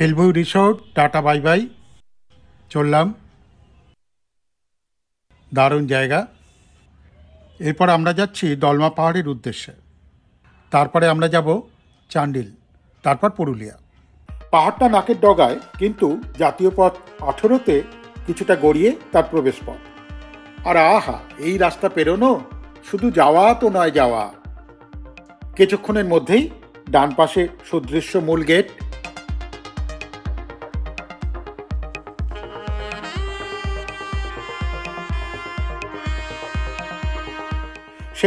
হেলভিউ resort tata bye bye চললাম। দারুণ জায়গা। এরপর আমরা যাচ্ছি দলমা পাহাড়ের উদ্দেশ্যে। তারপরে আমরা যাব চান্ডিল, তারপর পুরুলিয়া। পাহাড়টা নাকের ডগায়, কিন্তু জাতীয় পথ আঠেরোতে কিছুটা গড়িয়ে তার প্রবেশ পথ আর আহা, এই রাস্তা পেরোনো? শুধু যাওয়া তো নয় যাওয়া। কিছুক্ষণের মধ্যেই ডান পাশে সুদৃশ্য মূল গেট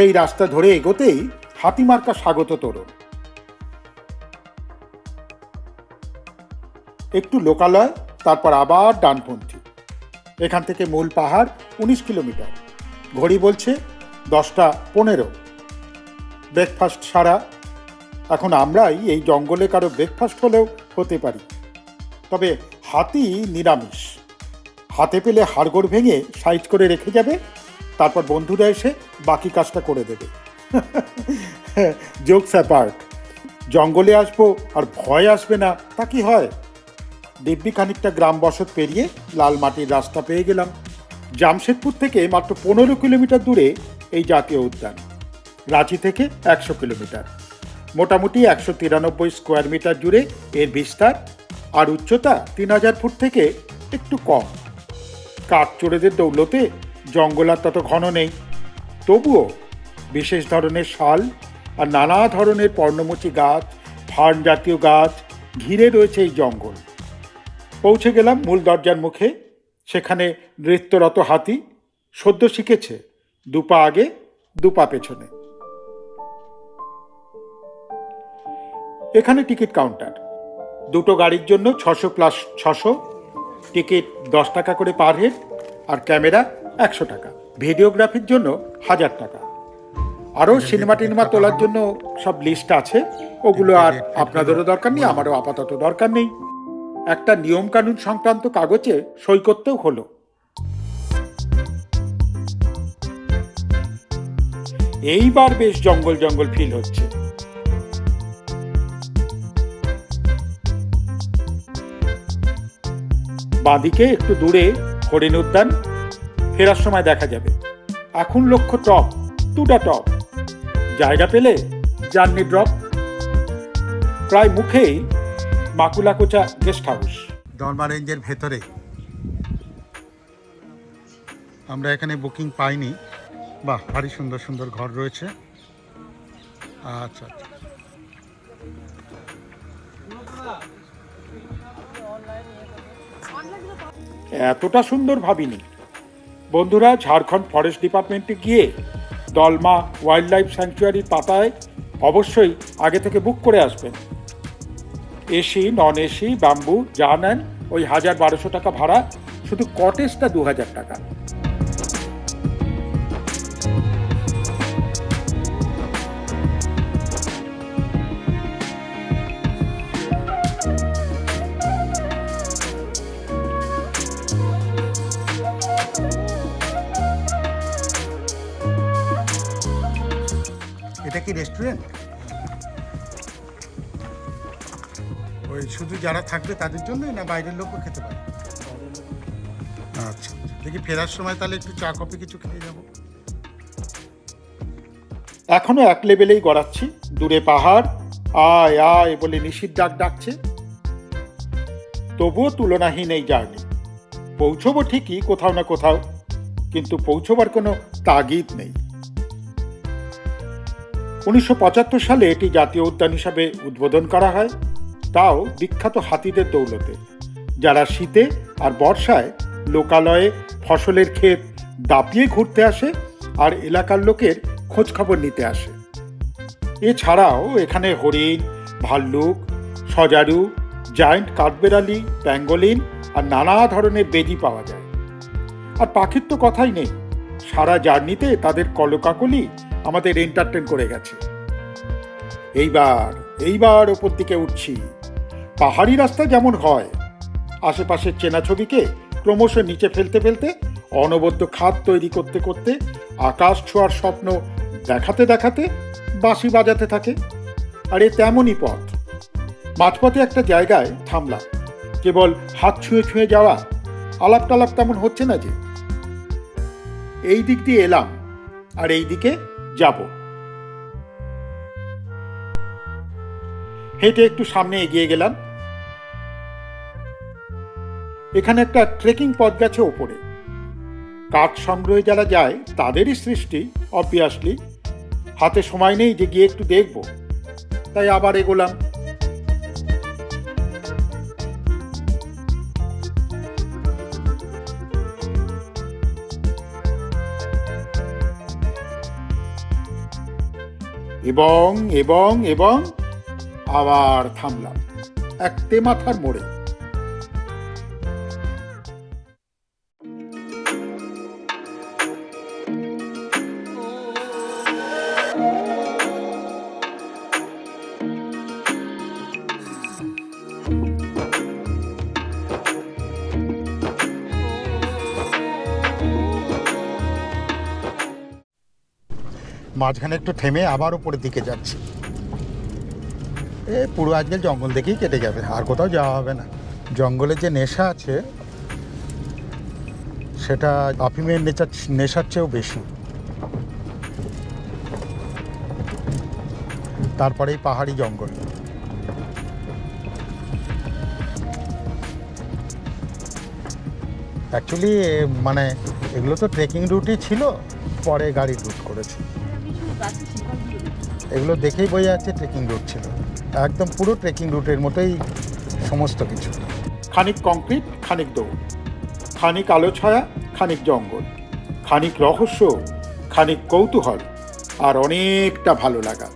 সেই রাস্তা ধরে এগোতেই হাতিমার্কা স্বাগত তোরণ। একটু লোকালয়, তারপর আবার ডানপন্থী। এখান থেকে মূল পাহাড় উনিশ কিলোমিটার। ঘড়ি বলছে দশটা পনেরো। ব্রেকফাস্ট ছাড়া এখন আমরাই এই জঙ্গলে কারও ব্রেকফাস্ট হলেও হতে পারি। তবে হাতি নিরামিষ। হাতে পেলে হাড়গোড় ভেঙে সাইজ করে রেখে যাবে তারপর বন্ধুরা এসে বাকি কাজটা করে দেবে। জোকস অ্যাপার্ট জঙ্গলে আসব আর ভয় আসবে না, তা কি হয়? দিব্যি খানিকটা গ্রাম বসত পেরিয়ে লাল মাটির রাস্তা পেয়ে গেলাম। জামশেদপুর থেকে মাত্র পনেরো কিলোমিটার দূরে এই জাতীয় উদ্যান, রাঁচি থেকে একশো কিলোমিটার। মোটামুটি একশো তিরানব্বই স্কোয়ার মিটার জুড়ে এর বিস্তার আর উচ্চতা তিন হাজার ফুট থেকে একটু কম। কাঠ চোরেদের দৌলতে জঙ্গল আর তত ঘন নেই। তবুও বিশেষ ধরনের শাল আর নানা ধরনের পর্ণমোচী গাছ, ফার্ন জাতীয় গাছ ঘিরে রয়েছে এই জঙ্গল। পৌঁছে গেলাম মূল দরজার মুখে। সেখানে নৃত্যরত হাতি সদ্য শিখেছে দুপা আগে, দুপা পেছনে। এখানে টিকিট কাউন্টার। দুটো গাড়ির জন্য ছশো প্লাস ছশো। টিকিট দশ টাকা করে পার হেড আর ক্যামেরা একশো টাকা। ভিডিওগ্রাফির জন্য হাজার টাকা। আরও সিনেমা টিনেমা তোলার জন্য সব লিস্ট আছে। ওগুলো আর আপনাদেরও দরকার নেই আমারও আপাতত দরকার নেই। একটা নিয়মকানুন সংক্রান্ত কাগজে সই করতেও হলো। এইবার বেশ জঙ্গল জঙ্গল ফিল হচ্ছে। বাঁদিকে একটু দূরে হরিণ উদ্যান। ফেরার সময় দেখা যাবে। এখন লক্ষ্য টপ টুটা টপ। জায়গা পেলে জার্নি ড্রপ। প্রায় মুখেই মাকুলাকোচা গেস্ট হাউস। দলমা রেঞ্জের ভেতরে। আমরা এখানে বুকিং পাইনি। বাহ ভারী সুন্দর সুন্দর ঘর রয়েছে। আচ্ছা আচ্ছা। এতটা সুন্দর ভাবিনি। বন্ধুরা, ঝাড়খণ্ড ফরেস্ট ডিপার্টমেন্টে গিয়ে দলমা ওয়াইল্ড লাইফ স্যাংচুয়ারির পাতায় অবশ্যই আগে থেকে বুক করে আসবেন। এসি নন এসি ব্যাম্বু যা নেন ওই হাজার বারোশো টাকা ভাড়া, শুধু কটেজটা দু হাজার টাকা। কি রেস্টুরেন্ট ওই শুধু যারা থাকবে তাদের জন্যই না বাইরের লোকও খেতে পারে? আচ্ছা দেখি ফেরার সময় তাহলে একটু চা, কফি কিছু খেয়ে যাব। এখনও এক লেভেলেই গড়াচ্ছি। দূরে পাহাড়, আয় আয় বলে নিশির ডাক ডাকছে। তবুও তুলনাহীন এই জার্নি পৌঁছবো ঠিকই কোথাও না কোথাও, কিন্তু পৌঁছবার কোনো তাগিদ নেই। উনিশশো পঁচাত্তর সালে এটি জাতীয় উদ্যান হিসাবে উদ্বোধন করা হয়। তাও বিখ্যাত হাতিদের দৌলতে, যারা শীতে আর বর্ষায় লোকালয়ে ফসলের ক্ষেত দাপিয়ে ঘুরতে আসে আর এলাকার লোকের খোঁজখবর নিতে আসে। এছাড়াও এখানে হরিণ, ভাল্লুক, সজারু, জায়েন্ট কাঠবেড়ালি, প্যাঙ্গোলিন আর নানা ধরনের বেজি পাওয়া যায়। আর পাখির তো কথাই নেই, সারা জার্নিতে তাদের কলকাকলি আমাদের এন্টারটেন করে গেছে। এইবার এইবার ওপর দিকে উঠছি। পাহাড়ি রাস্তা যেমন হয়, আশেপাশের চেনা ছবিকে ক্রমশ নিচে ফেলতে ফেলতে অনবদ্য খাত তৈরি করতে করতে আকাশ ছোঁয়ার স্বপ্ন দেখাতে দেখাতে বাঁশি বাজাতে থাকে। আর এ তেমনই পথ। মাঝপথে একটা জায়গায় থামলাম। কেবল হাত ছুঁয়ে ছুঁয়ে যাওয়া আলাপ টালাপ তেমন হচ্ছে না যে। এই দিক দিয়ে এলাম, আর এই দিকে যাব। হেঁটে একটু সামনে এগিয়ে গেলাম। এখানে একটা ট্রেকিং পথ গেছে ওপরে। কাঠ সংগ্রহে যারা যায়, তাদেরই সৃষ্টি অবভিয়াসলি হাতে সময় নেই যে গিয়ে একটু দেখব। তাই আবার এগোলাম। এবং এবং এবং আবার থামলাম। এক মাথার মোড়ে মাঝখানে একটু থেমে আবার উপরের দিকে যাচ্ছি। এ পুরো আজকে জঙ্গল দেখেই কেটে যাবে, আর কোথাও যাওয়া হবে না। জঙ্গলের যে নেশা আছে, সেটা আফিমের নেশার নেশার চেয়েও বেশি। তারপরেই পাহাড়ি জঙ্গল। অ্যাকচুয়ালি মানে এগুলো তো ট্রেকিং রুটই ছিল, পরে গাড়ি রুট করেছে। এগুলো দেখেই বোঝা যাচ্ছে ট্রেকিং রুট ছিল। একদম পুরো ট্রেকিং রুটের মতোই সমস্ত কিছু। খানিক কংক্রিট খানিক দৌড় খানিক আলো ছায়া খানিক জঙ্গল। খানিক রহস্য খানিক কৌতূহল আর অনেকটা ভালো লাগা।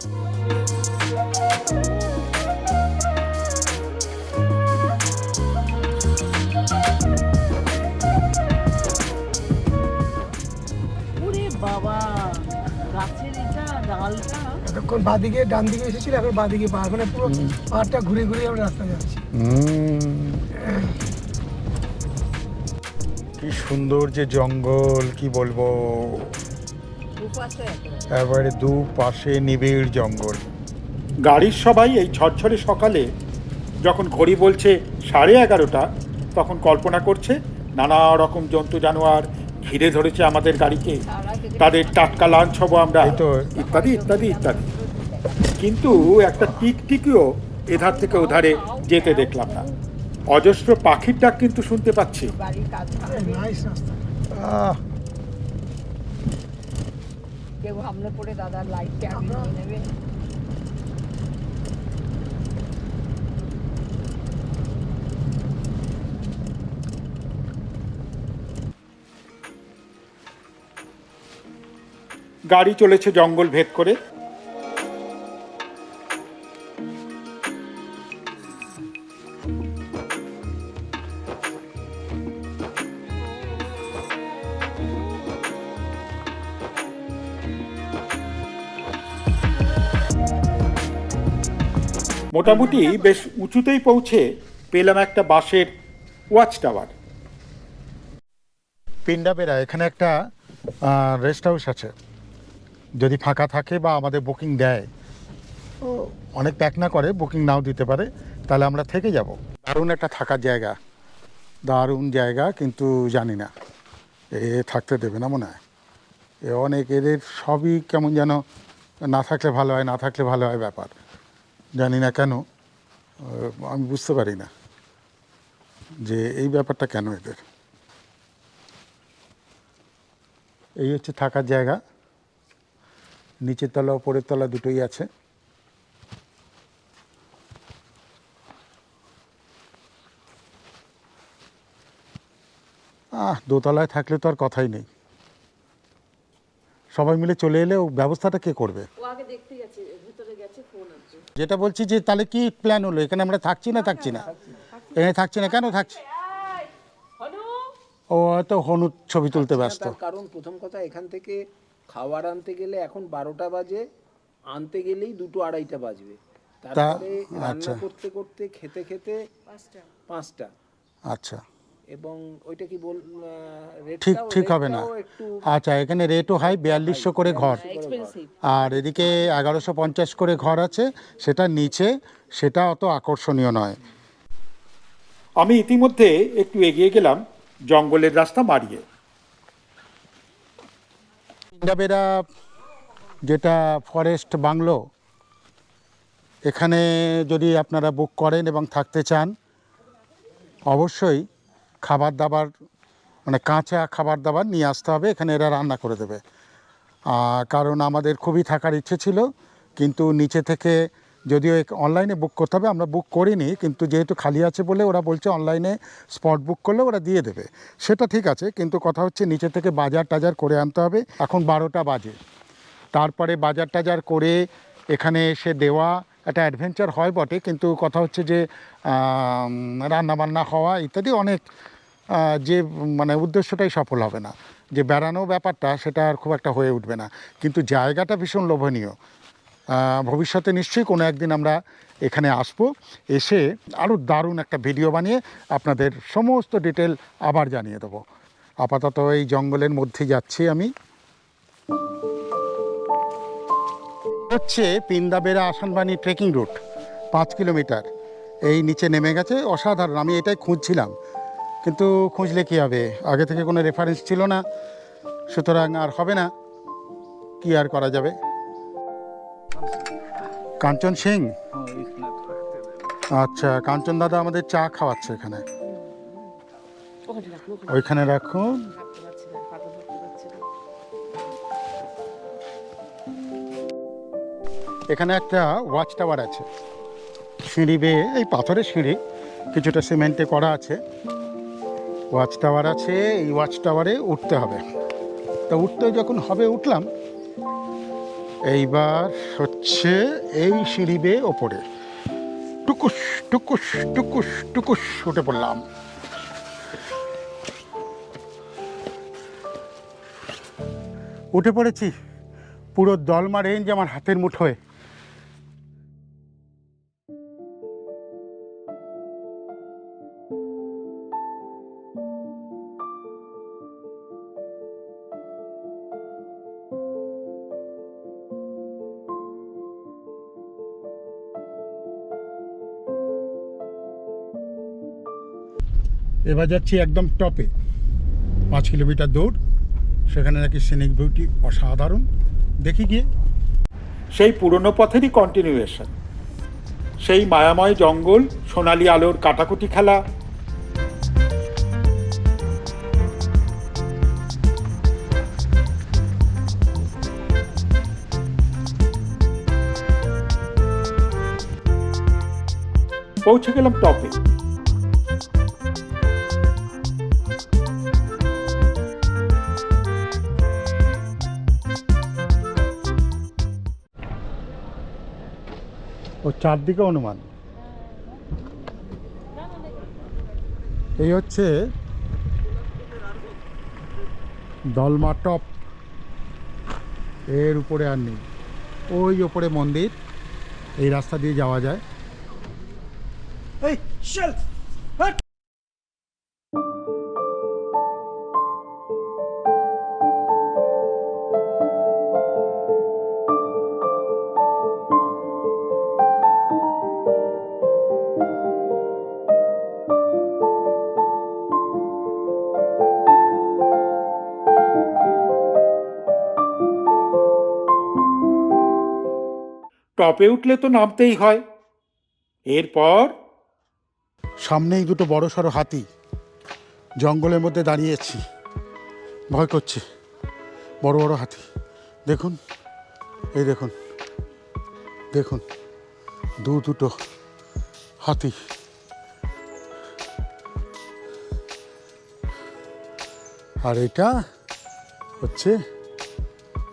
বাবা! এতক্ষণ বাদিকে ডান দিকে এসেছিল এখন বাদিকে পাহাড় মানে পুরো পাহাড়টা ঘুরে ঘুরে আমরা রাস্তা যাচ্ছি। কি সুন্দর যে জঙ্গল কি বলব? দুপাশে এবারে দু পাশে নিবিড় জঙ্গল। গাড়ির সবাই এই ঝরঝরে সকালে যখন ঘড়ি বলছে সাড়ে এগারোটা তখন কল্পনা করছে নানা রকম জন্তু জানোয়ার ঘিরে ধরেছে আমাদের গাড়িকে। তাদের টাটকা লাঞ্চ হব আমরা। ইত্যাদি ইত্যাদি ইত্যাদি। কিন্তু একটা টিকটিকিও এধার থেকে ওধারে যেতে দেখলাম না। অজস্র পাখির ডাক কিন্তু শুনতে পাচ্ছি। কেউ হামলে পড়ে দাদা লাইটটা আগে নেবে। গাড়ি চলেছে জঙ্গল ভেদ করে। মোটামুটি বেশ উঁচুতেই পৌঁছে পেলাম একটা বাঁশের ওয়াচ টাওয়ার। পিন্ডাবেরা এখানে একটা রেস্ট হাউস আছে। যদি ফাঁকা থাকে বা আমাদের বুকিং দেয় ও। অনেক প্যাক না করে বুকিং নাও দিতে পারে তাহলে আমরা থেকে যাব। দারুণ একটা থাকার জায়গা। দারুণ জায়গা কিন্তু জানি না। এ থাকতে দেবে না মনে হয়। এ অনেক এদের সবই কেমন যেন না থাকলে ভালো হয় না থাকলে ভালো হয় ব্যাপার। জানি না কেন আমি বুঝতে পারি না যে এই ব্যাপারটা কেন এদের। এই হচ্ছে থাকার জায়গা। নিচের তলা ওপরের তলা দুটোই আছে। আহ দোতলায় থাকলে তো আর কথাই নেই। সবাই মিলে চলে এলে ও ব্যবস্থাটা কে করবে? ও আগে দেখতে গেছে ভিতরে গেছে ফোন আছে যেটা বলছি যে তাহলে কি প্ল্যান হলো? এখানে আমরা থাকছি না থাকছি না? এখানে থাকছি না কেন থাকছি? ও হয়তো হনুদ ছবি তুলতে ব্যস্ত। কারণ প্রথম কথা এখান থেকে খাবার আনতে গেলে এখন বারোটা বাজে আনতে গেলেই দুটো আড়াইটা বাজবে। তারপরে রান্না আচ্ছা। করতে করতে খেতে খেতে পাঁচটা। আচ্ছা। এবং ওইটা কি বল ঠিক ঠিক হবে না। আচ্ছা এখানে রেটও হাই বিয়াল্লিশশো করে ঘর। আর এদিকে এগারোশো পঞ্চাশ করে ঘর আছে সেটা নিচে সেটা অত আকর্ষণীয় নয়। আমি ইতিমধ্যে একটু এগিয়ে গেলাম জঙ্গলের রাস্তা মারিয়ে ইন্ডাবেরা যেটা ফরেস্ট বাংলো, এখানে যদি আপনারা বুক করেন এবং থাকতে চান, অবশ্যই খাবার দাবার মানে কাঁচা খাবার দাবার নিয়ে আসতে হবে, এখানে এরা রান্না করে দেবে। কারণ আমাদের খুবই থাকার ইচ্ছে ছিল, কিন্তু নিচে থেকে যদিও অনলাইনে বুক করতে হবে, আমরা বুক করিনি, কিন্তু যেহেতু খালি আছে বলে ওরা বলছে অনলাইনে স্পট বুক করলে ওরা দিয়ে দেবে। সেটা ঠিক আছে, কিন্তু কথা হচ্ছে নিচে থেকে বাজার টাজার করে আনতে হবে। এখন বারোটা বাজে। তারপরে বাজার টাজার করে এখানে এসে দেওয়া একটা অ্যাডভেঞ্চার হয় বটে, কিন্তু কথা হচ্ছে যে রান্নাবান্না হওয়া ইত্যাদি অনেক যে মানে উদ্দেশ্যটাই সফল হবে না। যে বেড়ানো ব্যাপারটা, সেটা আর খুব একটা হয়ে উঠবে না। কিন্তু জায়গাটা ভীষণ লোভনীয়। ভবিষ্যতে নিশ্চয়ই কোনো একদিন আমরা এখানে আসব। এসে আরও দারুণ একটা ভিডিও বানিয়ে আপনাদের সমস্ত ডিটেল আবার জানিয়ে দেবো। আপাতত এই জঙ্গলের মধ্যে যাচ্ছি আমি। হচ্ছে পিন্দাবেরা আসানবাণী ট্রেকিং রুট পাঁচ কিলোমিটার। এই নিচে নেমে গেছে, অসাধারণ। আমি এটাই খুঁজছিলাম, কিন্তু খুঁজলে কী হবে? আগে থেকে কোনো রেফারেন্স ছিল না, সুতরাং আর হবে না। কি আর করা যাবে? কাঞ্চন সিং? আচ্ছা কাঞ্চন দাদা আমাদের চা খাওয়াচ্ছে এখানে। ওইখানে রাখুন। এখানে একটা ওয়াচ টাওয়ার আছে। সিঁড়ি বেয়ে এই পাথরের সিঁড়ি কিছুটা সিমেন্টে করা আছে। ওয়াচ টাওয়ার আছে এই ওয়াচ টাওয়ারে উঠতে হবে। তা উঠতে যখন হবে উঠলাম এইবার হচ্ছে এই সিঁড়ি বেয়ে ওপরে। টুকুস টুকুস টুকুস টুকুস উঠে পড়লাম। উঠে পড়েছি। পুরো দলমা রেঞ্জ আমার হাতের মুঠোয়। এবার যাচ্ছি একদম টপে পাঁচ কিলোমিটার দৌড়, সেখানে নাকি সিনিক বিউটি অসাধারণ। দেখি গিয়ে। সেই পুরনো পথেরই কন্টিনিউয়েশন সেই মায়াময় জঙ্গল, সোনালি আলোর কাটাকুটি খেলা। পৌঁছে গেলাম টপে চারদিকে অনুমান। এই হচ্ছে দলমা টপ। এর উপরে আর নেই। ওই ওপরে মন্দির। এই রাস্তা দিয়ে যাওয়া যায়। টপে উঠলে তো নামতেই হয়। এরপর? সামনেই দুটো বড় সড়ো হাতি জঙ্গলের মধ্যে দাঁড়িয়েছি ভয় করছে। বড় বড় হাতি। দেখুন। এই দেখুন। দেখুন। দু দুটো হাতি। আর এটা হচ্ছে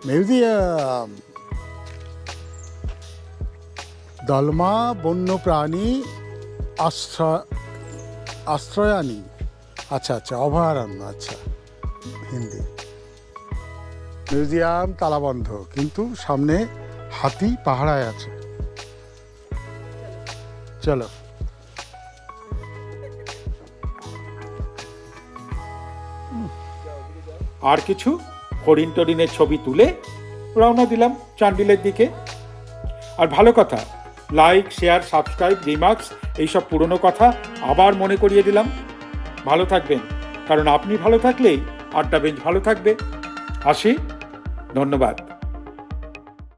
মিউজিয়াম। দলমা, বন্যপ্রাণী, আশ্রয় আশ্রয়ানী আচ্ছা আচ্ছা অভয়ারণ্য আচ্ছা হিন্দি। মিউজিয়াম, তালাবন্ধ, কিন্তু সামনে হাতি পাহাড়ায় আছে। চলো। আর কিছু? হরিণ টরিনের ছবি তুলে রওনা দিলাম চান্ডিলের দিকে। আর ভালো কথা লাইক শেয়ার সাবস্ক্রাইব রিমার্কস এইসব পুরনো কথা আবার মনে করিয়ে দিলাম। ভালো থাকবেন। কারণ আপনি ভালো থাকলেই আড্ডা বেঞ্চ ভালো থাকবে। আসি। ধন্যবাদ।